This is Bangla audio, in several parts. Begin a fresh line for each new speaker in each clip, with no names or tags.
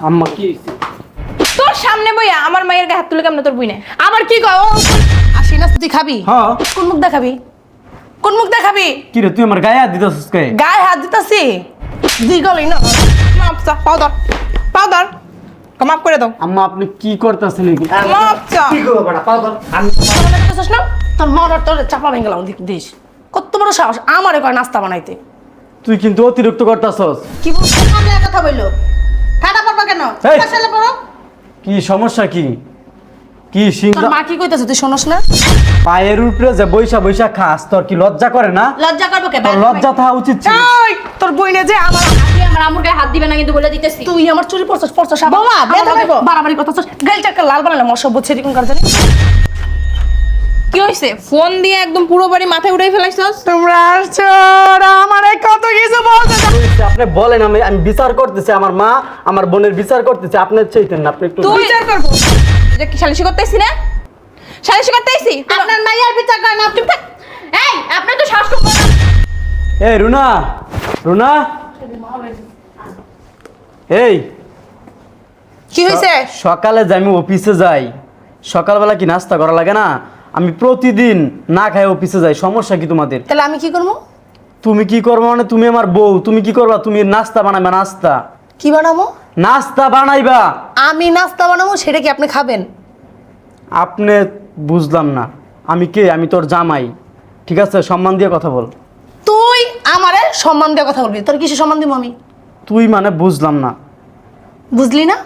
আম্মা কি হইছে?
তোর সামনে বইয়া আমার মায়ের গায়ে হাত তুলে কেমন তোর বুইনে?
আবার কি কয়? ও আসি না তুই খাবি?
হ্যাঁ
কোন মুখ দেখাবি? কোন মুখ দেখাবি?
কি রে তুই আমার গায়ে হাত দিতেছিস কে?
গায়ে হাত দিতাছি? দুই গলি না।
মাপ চা পাও ধর পাও করে দাও।
আম্মা আপনি কি করতেছেন?
মাপ চা।
কি করব বেটা পাও ধর। আমি-
না? তোর মরার তোর চাপা ভেঙে গেলাম দিস কত বড় সাহস আমারে কয় নাস্তা বানাইতে।
তুই কিন্তু অতিরিক্ত করতেছস।
কি বলছিস?
সামনে কথা বলল। ঠাডা কেন?
এই!
পাশালে পড়ো?
কি সমস্যা কি? কি
তোর
সিংহা
মা কি কইতাছে তুই শোনস না?
পায়ের উপরে যে বৈশা বৈশা খাস তোর কি লজ্জা করে না?
লজ্জা করব কে?
তোর লজ্জা থাকা উচিত ছিল।
এই, তোর বইনে যে আমার
আপনি আমার আমুর গায়ে হাত দিবে না কিন্তু বলে দিতেছি।
তুই আমার চুরি পড়ছস পড়ছস আমার
বেদা
লগে
দেবো।
বাড়াবাড়ি কথা লাল বানালে মর সব ছেড়ে কোন
কি হইছে? ফোন দিয়ে একদম পুরো বাড়ি মাথায় উড়াই ফেলাইছস?
তোমরা আসছো আমারে কত কিছু বলতে
আপনি বলেন আমি আমি বিচার করতেছি আমার মা আমার বোনের বিচার করতেছে আপনি চাইতেন না আপনি একটু
তুই বিচার করব। এটা কি করতেছি না? করতেছি?
আপনার মাইয়ার বিচার করেন আপনি
এই আপনি তো শ্বাস
এই রুনা রুনা। এই।
কি হইছে?
সকালে যে আমি অফিসে যাই সকালবেলা কি নাস্তা করা লাগে না? আমি প্রতিদিন না খাই অফিসে যাই সমস্যা কি তোমাদের?
তাহলে আমি কি করব?
তুমি কি করব মানে তুমি আমার বউ তুমি কি করবা? তুমি নাস্তা বানাবে নাস্তা।
কি বানাবো?
নাস্তা বানাইবা।
আমি নাস্তা বানাবো সেটা কি আপনি খাবেন?
আপনি বুঝলাম না। আমি কে? আমি তোর জামাই। ঠিক আছে? সম্মান দিয়ে কথা বল।
তুই আমারে সম্মান দিয়ে কথা বলবি? তোর কিসে সম্মান দিব আমি?
তুই মানে বুঝলাম না।
বুঝলি না?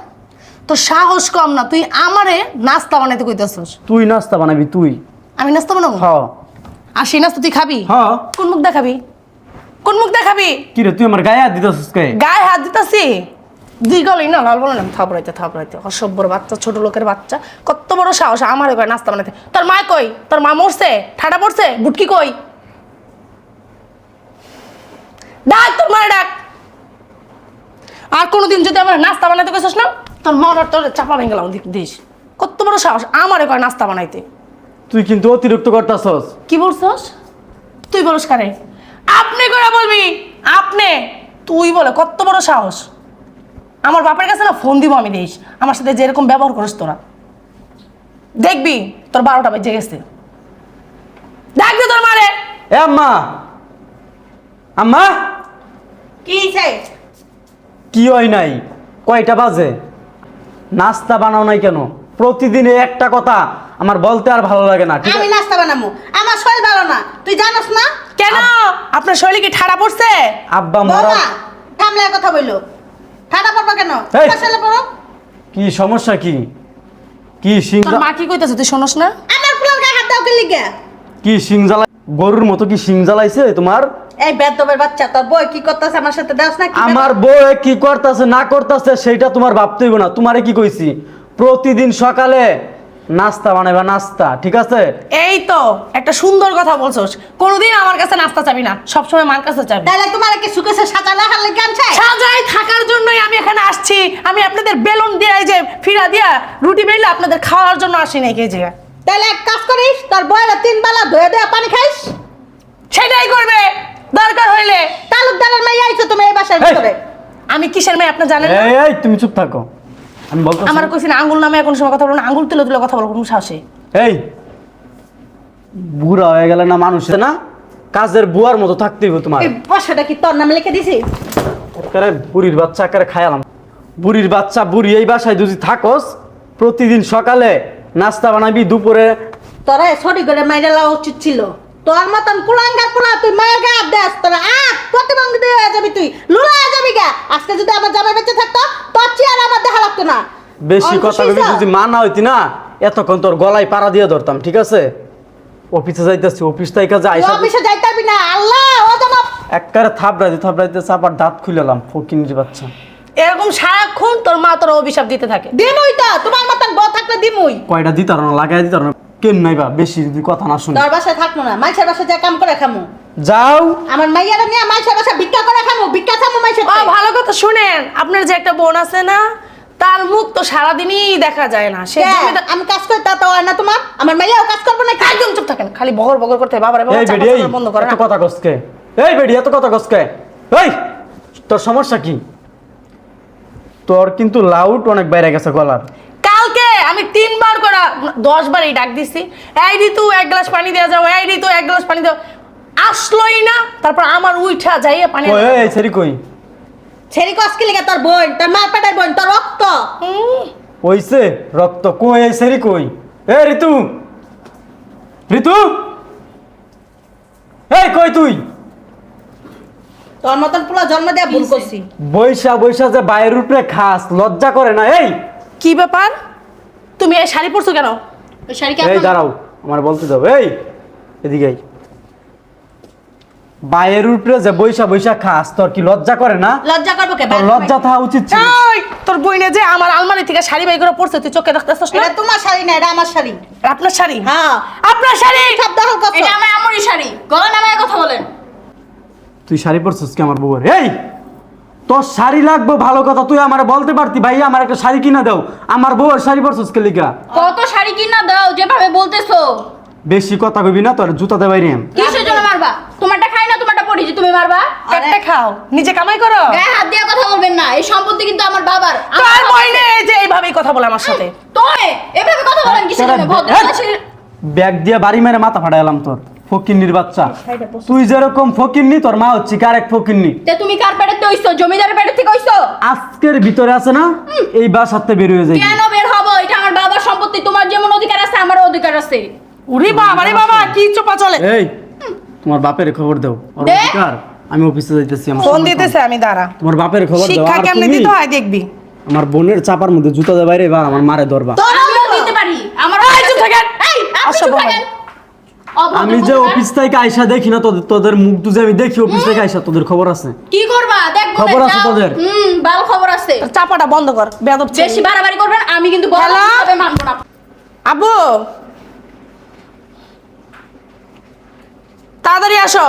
তোর সাহস কম না তুই আমারে নাস্তা বানাইতে কইতেছস।
তুই নাস্তা বানাবি তুই।
আমি নাস্তা বানাবো?
হ
আর সেই নাস্তা তুই খাবি?
হ
কোন মুখ দেখাবি? কোন মুখ দেখাবি?
কি রে তুই আমার গায়ে হাত দিতেছিস কে?
গায়ে হাত দিতাছি? দুই গলি না লাল বলে না থাপড়াইতে থাপড়াইতে। অসভ্যর বাচ্চা ছোট লোকের বাচ্চা। কত বড় সাহস আমার কয় নাস্তা বানাইতে। তোর মা কই? তোর মা মরছে? ঠাডা পড়ছে? বুটকি কই? ডাক তোর মায়ের ডাক। আর কোনোদিন যদি আমার নাস্তা বানাইতে কইছিস না তোর মর আর তোর চাপা ভেঙে গেলাম দিস। কত বড় সাহস আমার কয় নাস্তা বানাইতে।
তুই কিন্তু অতিরিক্ত করতেছস।
কি বলছস? তুই বলস কারে? আপনি করে বলবি? আপনি? তুই বলে কত বড় সাহস। আমার বাপের কাছে না ফোন দিব আমি দিস। আমার সাথে যেরকম ব্যবহার করিস তোরা। দেখবি তোর বারোটা বেজে গেছে। দেখবি তোর মারে।
এ আম্মা। আম্মা।
কি চাই
কি হয় নাই? কয়টা বাজে? নাস্তা বানাও নাই কেন? প্রতিদিন এই একটা কথা আমার বলতে আর ভালো লাগে না ঠিক
আমি
আছে?
নাস্তা বানাবো আমার শরীর ভালো না। তুই জানোস না?
কেন? আপনার শরীরে কি ঠাড়া পড়ছে?
আব্বা মরা
বৌমা থামলে কথা বলল। ঠাডা পড়বা কেন?
এই!
পাশালে পড়ো।
কি সমস্যা কি? কি সিং
তোর মা কি কইতেছে তুই শোনস না?
আমার ফুলার গায়ে হাত দাও কে লিগে
কি সিং জ্বালাই গরুর মতো কি সিং জ্বালাইছে তোমার?
এই বেদবের বাচ্চা তোর বই কি করতেছে আমার সাথে? না
আমার বউ কি করতেছে না করতেছে সেইটা তোমার ভাবতে হইব না। তোমারে কি কইছি? প্রতিদিন সকালে নাস্তা বানাইবা নাস্তা ঠিক আছে?
এই তো একটা সুন্দর কথা বলছস। কোনোদিন আমার কাছে নাস্তা চাবি না সবসময় মার কাছে চাবি।
তাহলে তোমার কি সাজালে চাই
সাজাই থাকার জন্যই আমি এখানে আসছি। আমি আপনাদের বেলুন দিয়ে যে ফিরা দিয়া রুটি বেললে আপনাদের খাওয়ার জন্য আসি এই জায়গায়।
তাহলে এক কাজ করিস তোর বইয়ের তিন বেলা ধুয়ে ধুয়ে পানি খাইস।
সেটাই করবে। দরকার হইলে
তালুকদারের মেয়ে আইছো তুমি এই বাসার ভিতরে।
আমি কিসের মেয়ে আপনি জানেন না?
এই এই তুমি চুপ থাকো। আমি বলতেছি
আমার কইছেন আঙ্গুল নামে কোন সময় কথা বলব না আঙ্গুল তুলে তুলে কথা বলব কোন সাহসে।
এই! বুড়া হয়ে গেলে না মানুষ না? কাজের বুয়ার মতো থাকতে হইব তোমার।
এই বসাটা কি তোর নামে লিখে দিছি?
আকারে বুড়ির বাচ্চা করে খায়ালাম বুড়ির বাচ্চা বুড়ি এই বাসায় যদি থাকোস প্রতিদিন সকালে নাস্তা বানাবি দুপুরে
তোরা সরি করে মাইরে লওয়া উচিত ছিল। তোর মতন কুলাঙ্গার কুলা তুই মায়ের গায়ে হাত দেস তোরা আট প্রতিবন্ধী হয়ে যাবি তুই লুলা হয়ে যাবি গা। আজকে যদি আমার জামাই বেঁচে থাকতো তোর চেয়ার আমার দেখা লাগতো না।
বেশি কথা বলি যদি মা না হইতি না এতক্ষণ তোর গলায় পাড়া দিয়ে ধরতাম ঠিক আছে? অফিসে যাইতেছি অফিস
তুই
আইসা
অফিসে যাইতে পারবি না আল্লাহ ও জামা
একবারে থাপড়াইতে থাপড়াইতে চাপার দাঁত খুলেলাম ফকিনির বাচ্চা।
এরকম সারাক্ষণ তোর মা তোর অভিশাপ দিতে থাকে।
দিমুই তো তোমার মতন বউ থাকলে দিমুই।
কয়টা দিতার না লাগাই দিতার না। কেন নাইবা? বেশি যদি কথা না শুনি।
তোর বাসায় থাকব না মাইসের বাসায় যা কাম করে খামু।
যাও।
আমার মাইয়ারা নিয়ে মাইসের বাসায় ভিক্ষা করে খামু ভিক্ষা খামু মাইসের
ও ভালো কথা শুনেন আপনার যে একটা বোন আছে না তার মুখ তো সারাদিনই দেখা যায় না। সে
আমি কাজ করি তা তো হয় না তোমার? আমার মাইয়াও কাজ করব না
একদম চুপ থাকেন? খালি বগর বগর করতে বাবার
বেডি
বন্ধ করে না।
কথা কসকে এই বেডি এত কথা কসকে এই তোর সমস্যা কি? তোর কিন্তু লাউট অনেক বাইরে গেছে গলার।
আমি তিনবার করে দশ বারই ডাক দিছি। এই ঋতু এক গ্লাস পানি দেওয়া যাও এই ঋতু এক গ্লাস পানি দাও। আসলোই না তারপর আমার উইঠা যাইয়া পানি
কই কই?
ছেড়ি কসকে লেগে তোর বোন? তোর পেটের বোন তোর রক্ত।
ওইছে রক্ত কই এই সেরি কই? এ ঋতু! ঋতু! এই কই তুই?
তোর মতন পুরো জন্ম দেয়া ভুল করছি।
বৈশা বৈশা যে বাইরের উপরে খাস লজ্জা করে না এই!
কি ব্যাপার? তুমি এই শাড়ি পরছো কেন?
ওই শাড়ি
এই দাঁড়াও আমার বলতে যাও এই এদিকে আই। বাইরের উপরে যে বৈশা বৈশা খাস তোর কি লজ্জা করে না?
লজ্জা করব কে?
তোর লজ্জা থাকা উচিত ছিল।
এই, তোর বইনে যে আমার আলমারি থেকে শাড়ি বাই করে পড়ছে তুই চোখে দেখতেছস না?
এটা তোমার শাড়ি না এটা আমার শাড়ি।
আর আপনার শাড়ি?
হ্যাঁ।
আপনার শাড়ি?
সব দখল করছ
এটা আমার আমরি শাড়ি। গলা নামায় কথা বলেন।
তুই শাড়ি পরছিস কি আমার বউয়ের? এই! তোর শাড়ি লাগবে ভালো কথা। তুই আমার বলতে পারতি ভাই আমার একটা শাড়ি কিনা দাও। আমার বউয়ের শাড়ি পরছিস কে লিগা?
কত শাড়ি কিনা দাও যেভাবে বলতেছো।
বেশি কথা কবি না তোর জুতাতে বাইরে আন।
কিসের জন্য মারবা? তোমারটা খাই না তোমারটা পড়ি যে তুমি মারবা।
পেটটা খাও নিজে কামাই করো।
গায়ে হাত দিয়ে কথা বলবেন না এই সম্পত্তি কিন্তু আমার বাবার।
তোর
আমার
বইনে এই যে এইভাবেই কথা বলে আমার সাথে।
তোরে এভাবে কথা বলেন কিসের জন্য? ভদ্র!
ব্যাগ দিয়ে বাড়ি মেরে মাথা ফাটাইলাম তোর। ফকিন্নির বাচ্চা। তুই যেরকম ফকিন্নি তোর মা হচ্ছে কার এক ফকিন্নি
তুমি কার থেকে জমিদারের পেটের থেকে হইছো
আজকের ভিতরে আছে না? এই বাসাতে বের হয়ে যায়
কেন বের হব? এটা আমার বাবার সম্পত্তি তোমার যেমন অধিকার আছে আমারও অধিকার আছে।
উরি বাবা রে বাবা কি চোপা চলে?
এই তোমার বাপের খবর দাও। ওর অধিকার। আমি অফিসে যাইতেছি আমার
ফোন দিতেছে আমি দাঁড়া।
তোমার বাপের খবর দাও।
শিক্ষা কেমনে দিতে হয় দেখবি।
আমার বোনের চাপার মধ্যে জুতা দে বাইরে বা আমার মারে ধরবা।
আমিও দিতে পারি। আমার
এই, চুপ থাকেন।
এই চুপ থাকেন
আমি যে অফিস থেকে আইসা দেখি না তোদের তোদের মুখ দুজে আমি দেখি অফিস থেকে আইসা তোদের খবর আছে?
কি করবা? দেখব
খবর আছে তোদের?
হুম ভালো খবর আছে।
চাপাটা বন্ধ কর বেদব
বেশি বাড়াবাড়ি করবেন আমি কিন্তু
হ্যালো?
ভাবে মানবো না।
আব্বু! তাড়াতাড়ি আসো।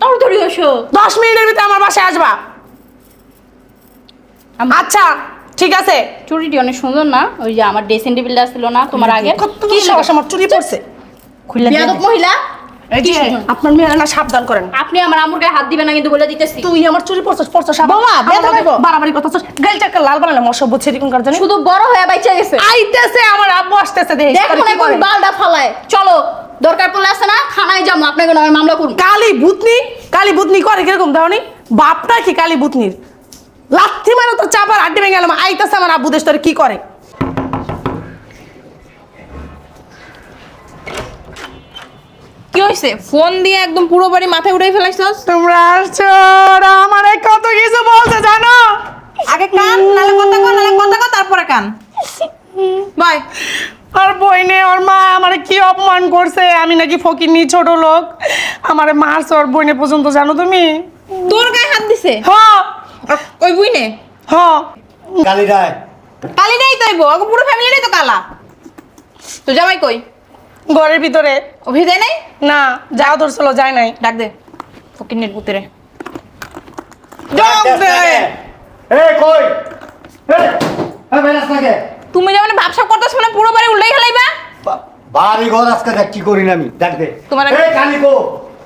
তাড়াতাড়ি এসো
দশ মিনিটের ভিতরে আমার বাসায় আসবা। আচ্ছা ঠিক আছে।
চুরিটি অনেক সুন্দর না? ওই যে আমার ড্রেসিং টেবিলটা ছিল না তোমার আগে?
কত কি সাহস আমার চুরি পড়ছে। খুললে দিয়ে
মহিলা?
এই যে, আপনার মেয়েরা না সাবধান করেন।
আপনি আমার আমুর গায়ে হাত দিবেন না কিন্তু বলে দিতেছি।
তুই আমার চুরি পড়ছস পড়ছস
বৌমা,
বাড়াবাড়ি কথা গাইল চাকা লাল বানালে মশব ছেড়ি কোন কার
শুধু বড় হয়ে বাইচে গেছে।
আইতেছে আমার আব্বু আসতেছে দেখ
দেখুন এখন বালটা ফালায়। চলো দরকার পড়লে আছে না থানায় যাব আপনাকে নামে মামলা করুন
কালী ভূতনি কালী ভূতনি করে কীরকম দাওনি? বাপটা কি কালী ভূতনির লাথি মারো তো চাপার আড্ডি ভেঙে গেলাম আইতাছে আমার আব্বু দেশ তোর কি করে?
কি হয়েছে ফোন দিয়ে একদম পুরো বাড়ি মাথায় উড়াই ফেলাইছস?
তোমরা আসছো আমারে কত কিছু বলছে জানো?
আগে কান নালে কথা কর নালে কথা কর তারপরে কান।
বাই।
আর বইনে ওর মা আমারে কি অপমান করছে? আমি নাকি ফকিরনি ছোট লোক। আমারে মারছে ওর বইনে পর্যন্ত জানো তুমি?
তোর গায়ে হাত দিছে?
হ্যাঁ
ওই বুই নে।
হ্যাঁ
কালী রায়।
কালি নেই তো আইবো পুরো ফ্যামিলি তো কালা। তো জামাই কই?
ঘরের ভিতরে।
ভিজে নাই?
না যাও ধরছিল যায় নাই।
ডাক দে ফকিনের পুতরে। তুমি যেমন ব্যবসা করতেছ মানে পুরো বাড়ি উল্টাই খেলাইবা
বা- বাড়ি ঘর আজকে দেখ কি করি না আমি? দেখ দে।
তোমার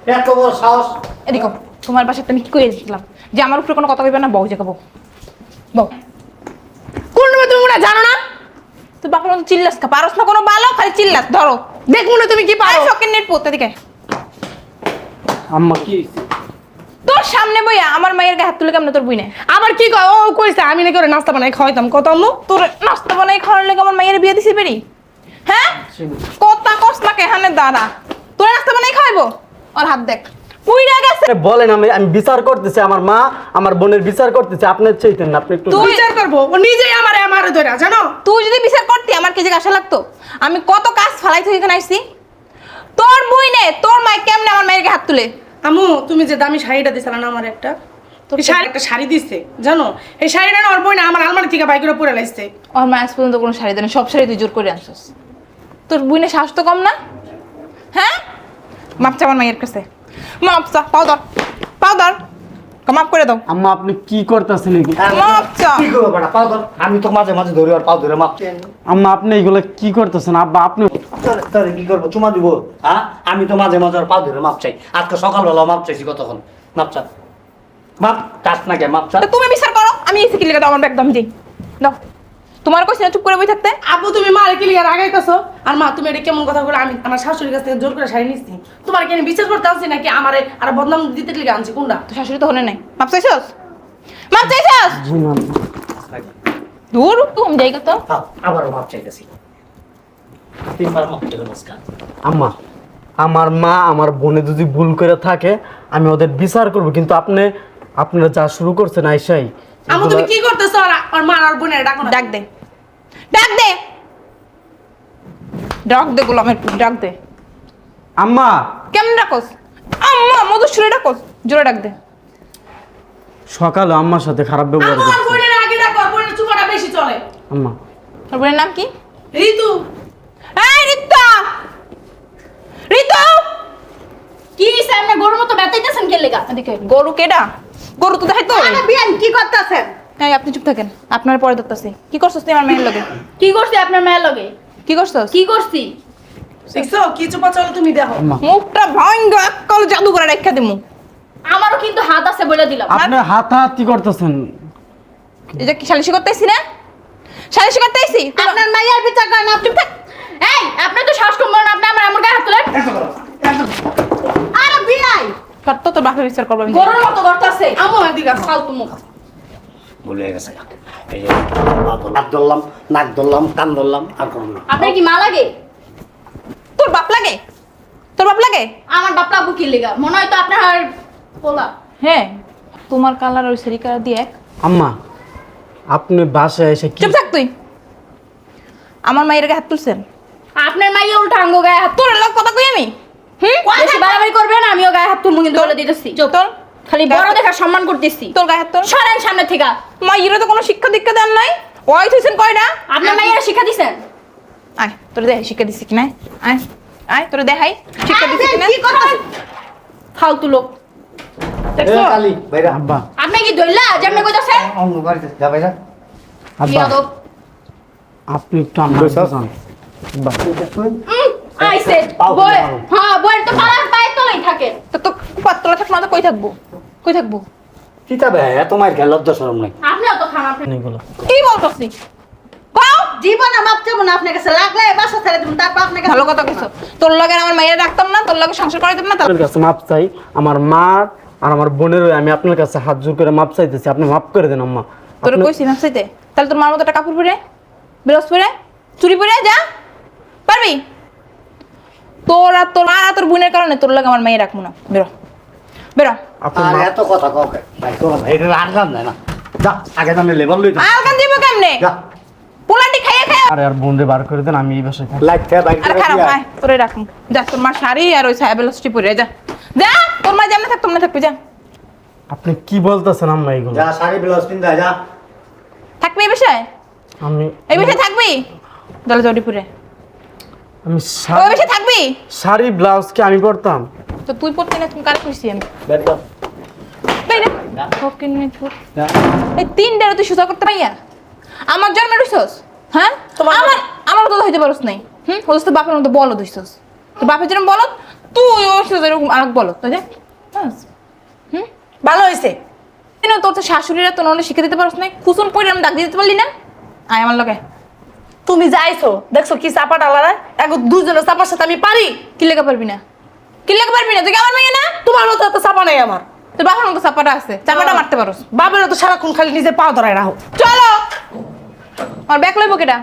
এত বড় সাহস।
এদিকে তোমার বাসাতে আমি কি করে এসেছিলাম? যে আমার উপরে কোনো কথা কইবে না বউ জায়গা বউ বউ।
কোন তুমি মনে জানো না?
তুই বাপের মতো চিল্লাস কা? পারস না কোনো ভালো খালি চিল্লাস ধরো।
দেখ মনে হয় তুমি কি পারো।
ফকিনের পুত এদিকে
আম্মা কি
তোর সামনে বইয়া আমার মায়ের গায়ে হাত তুলে কেমন তোর বুই না
আবার কি কয়? ও কইছে আমি নাকি ওরে নাস্তা বানাই খাওয়াইতাম। কত আম্মু?
তোর নাস্তা বানাই খাওয়ার লেগে আমার মায়ের বিয়ে দিছি বেরি হ্যাঁ? কত কষ্ট না কেহানে দাঁড়া তোর নাস্তা বানাই খাওয়াইবো? ওর হাত দেখ। পুইরা গেছে।
বলেন আমি আমি বিচার করতেছি আমার মা আমার বোনের বিচার করতেছি আপনার চাইতেন না আপনি একটু
তুই-
বিচার করব ও নিজেই আমারে আমারে ধরে জানো?
তুই যদি বিচার করতি আমার কি যে আশা লাগতো? আমি কত কাজ ফালাই থেকে এখানে আইছি। তোর বই নে তোর মাই কেমনে আমার মায়ের হাত তুলে?
আম্মু তুমি যে দামি শাড়িটা দিছিলা না আমার একটা? এই শাড়ি একটা শাড়ি দিছে জানো? এই শাড়িটা না ওর বই না আমার আলমারি থেকে বাইক করে পরে লাইছে।
আমার মা আজ পর্যন্ত কোনো শাড়ি দেয় না সব শাড়ি তুই জোর করে আনছিস। তোর বুইনে শ্বাস তো কম না? হ্যাঁ? মাপ চা আমার মায়ের কাছে। মাপ চা পাও ধর পাও ধর মাপ করে দাও।
আম্মা আপনি কি করতেছেন এগুলো?
মাপ চা।
কি করব বেটা পাও ধর আমি তো মাঝে মাঝে ধরি আর পাও ধরে মাপ। চাই
আম্মা আপনি এগুলো কি করতেছেন? আব্বা আপনি
তোরে- তোরে কি করব? চুমা দিব। হ্যাঁ? আমি তো মাঝে মাঝে আর পাও ধরে মাপ চাই। আজকে সকালবেলা মাপ চাইছি কতক্ষণ? মাপ চা। মাপ চাস না কে? মাপ চা।
তুমি বিচার করো। আমি এসে কিলিকা দাও আমার ব্যাগ দাম দিই। দাও। তোমার কইছি না চুপ করে বই থাকতে?
আব্বু তুমি মা রেখে লিয়ার আগে কাছো আর মা তুমি এটা কেমন কথা বলে? আমি আমার শাশুড়ির কাছ থেকে জোর করে শাড়ি নিচ্ছি তোমার কেন বিচার করতে আনছি নাকি আমারে আর বদনাম দিতে লিগে আনছি? কোনটা?
তো শাশুড়ি তো হলে নাই। মাপ চাইছস? মাপ চাইছস? দূর তুমি জায়গা তো।
হ্যাঁ, আবারও মাপ চাইতেছি। তিনবার মাপ চাইতে মুস্কান।
আম্মা আমার মা আমার বোনে যদি ভুল করে থাকে আমি ওদের বিচার করব। কিন্তু আপনি আপনারা যা শুরু করছেন আইসাই।
আমু তুমি কি করতেছো? আর আর মা আর বোনের ডাকো না।
ডাক দে। ডাক দে। ডাক দে গোলামের পুত, ডাক দে।
আম্মা।
কেমন ডাকস? আম্মা মধুসূরে ডাকস। জোরে ডাক দে।
সকালে আম্মার সাথে খারাপ ব্যবহার করছে।
বোনের আগে ডাকো আর বোনের চুপাটা বেশি চলে।
আম্মা।
তোর বোনের নাম কি?
ঋতু।
এই রিতা রিতু
কি সামনে গরুর মতো ব্যথাইতেছেন কে লেগা?
এদিকে গরু কেডা? গরু তো দেখাই তো।
আরে বিয়ান কি করতেছেন?
এই আপনি চুপ থাকেন। আপনার পরে দেখতেছি কি করছস তুই আমার মেয়ের লগে?
কি করছি আপনার মায়ের লগে?
কি করছস?
কি করছি?
দেখছ? কি চুপা চলে তুমি দেখো।
মুখটা ভাঙ্গ এককাল জাদু করে রেখা দিমু।
আমারও কিন্তু হাত আছে বলে দিলাম।
আপনি হাতাহাতি করতেছেন?
এটা কি সালিশি করতেছি না? সালিশি করতেছি
আপনার মায়ের বিচার করেন আপনি থাক। এই আপনি তো শ্বাস কম না আপনি আমার আমার গায়ে হাত তোলেন। আরে বিয়াই
কত তোর বাপে বিচার করব আমি।
গরুর মতো করতেছে
আমু এদিকে
ফালতু মুখ
ভুলে গেছে। এই যে ধরলাম নাক ধরলাম কান ধরলাম আর করলাম না।
আপনার কি মা লাগে?
তোর বাপ লাগে? তোর বাপ লাগে?
আমার বাপলা বুকি লেগা? মনে হয় তো আপনার আর পোলা।
হ্যাঁ তোমার কালার ওই সেরি কালার দিয়ে এক।
আম্মা আপনি বাসায় এসে কি
চুপ থাক তুই। আমার মায়ের গায়ে হাত তুলছেন?
আপনার মাইয়া উল্টা আঙ্গো গায়ে হাত
তোর লোক কথা কই আমি? হুম?
বেশি বাড়াবাড়ি করবেন আমিও গায়ে হাত তুলবো কিন্তু বলে দিতেছি।
তোর
খালি বড় দেখা সম্মান করতেছি।
তোর গায়ে হাত তোর।
সরেন সামনে থেকে।
মা ইরে তো কোনো শিক্ষা দীক্ষা দেন নাই। ওই তুইছেন কয়টা?
আপনার মাইয়ারা শিক্ষা দিছেন?
আয় তোর দেখ শিক্ষা দিছি কিনা? আয় আয় তোর দেখাই শিক্ষা দিছি কিনা?
ফালতু লোক।
দেখছ?
কালি ভাইরা
আব্বা
আপনি কি দইলা ধরলা যেমন কইতাছেন?
অঙ্গ বাড়িতে যা ভাইরা
আব্বা আপনি একটু। কাছে যান। আব্বা
আইছে বই হ্যাঁ বইয়ের তো পাড়ার পায়ে তলেই থাকে।
তো তো পাতলা থাক না তো কই থাকব? কই থাকব?
এত খেয়ে লজ্জা শরম নাই।
আপনিও তো খান আপনি
এগুলো
কি কও
জীবনে মাপ চাবো না আপনার কাছে। লাগলে বাসা ছেড়ে দেবেন তারপর আপনার কাছে
ভালো কথা কইছো। তোর লগে আমার মাইয়া রাখতাম না তোর লগে সংসার করাইতাম না তার
আপনার কাছে মাপ চাই। আমার মা আর আমার বোনের আমি আপনার কাছে হাত জোর করে মাপ চাইতেছি। আপনি মাপ করে দেন আম্মা।
তোর কইছি না চাইতে। তাহলে তোর মার মতো একটা কাপড় পরে বেরোস পরে চুরি পরে যা। পারবি? তোর আর তোর মা আর তোর বোনের কারণে তোর লগে আমার মাইয়া রাখব না। বেরো। বেরো।
আপনি
আর এত কথা কও ভাই কো ভাই এটা আর না। যা আগে দামে লেবার লই
আর দিব কেমনে?
যা।
পোলাটি খাইয়ে খাইয়ে
আরে আর বোন বার করে দেন আমি এই বাসায় থাকি।
লাইট খেয়ে
খারাপ আয়। তোরে রাখুন। যা তোর মা শাড়ি আর ওই ছায়া বেলস্টি পরে যা। যা তোর মা যেমন থাক তোমরা থাকবি যা।
আপনি কি বলতেছেন আম্মা এগুলো?
যা শাড়ি ব্লাউজ পিন্দা যা।
থাকবি এই বিষয়ে
আমি
এই বিষয়ে থাকবি? দলে
আমি
ওই বিষয়ে থাকবি?
শাড়ি ব্লাউজ কি আমি পরতাম?
তো তুই পড়তি না তুমি কার কইছি আমি
বের কর
বাইরে ফকির নে। ফুট
যা
এই তিনটারে তুই সুজা করতে পাইয়া আমার জন্মে রইছস? হ্যাঁ? আমার আমার মতো হইতে পারস নাই। হুম? হইছস তো বাপের মতো বলদ হইছস। তো বাপের যেরকম বলদ তুই হইছস এরকম আরেক বলদ তো যা হুম?
ভালো হয়েছে
কেন তোর তো শাশুড়িরা তো নলে শিখে দিতে পারস নাই। খুসুন পরে আমি ডাক দিতে পারলি না? আয় আমার লগে।
তুমি যাইছো দেখছ কি চাপা ডালারা? এখন দুজনের চাপার সাথে আমি পারি?
কি লেখা পারবি না? কি লেখা পারবি না? তুই কি আমার মেয়ে না?
তোমার মতো তো চাপা নাই আমার।
তোর বাপের মতো চাপাটা আছে। চাপাটা মারতে পারোস।
বাবার তো সারাক্ষণ খালি নিজের পাও ধরায় রাখো।
চলো। আমার ব্যাগ লইব কেটা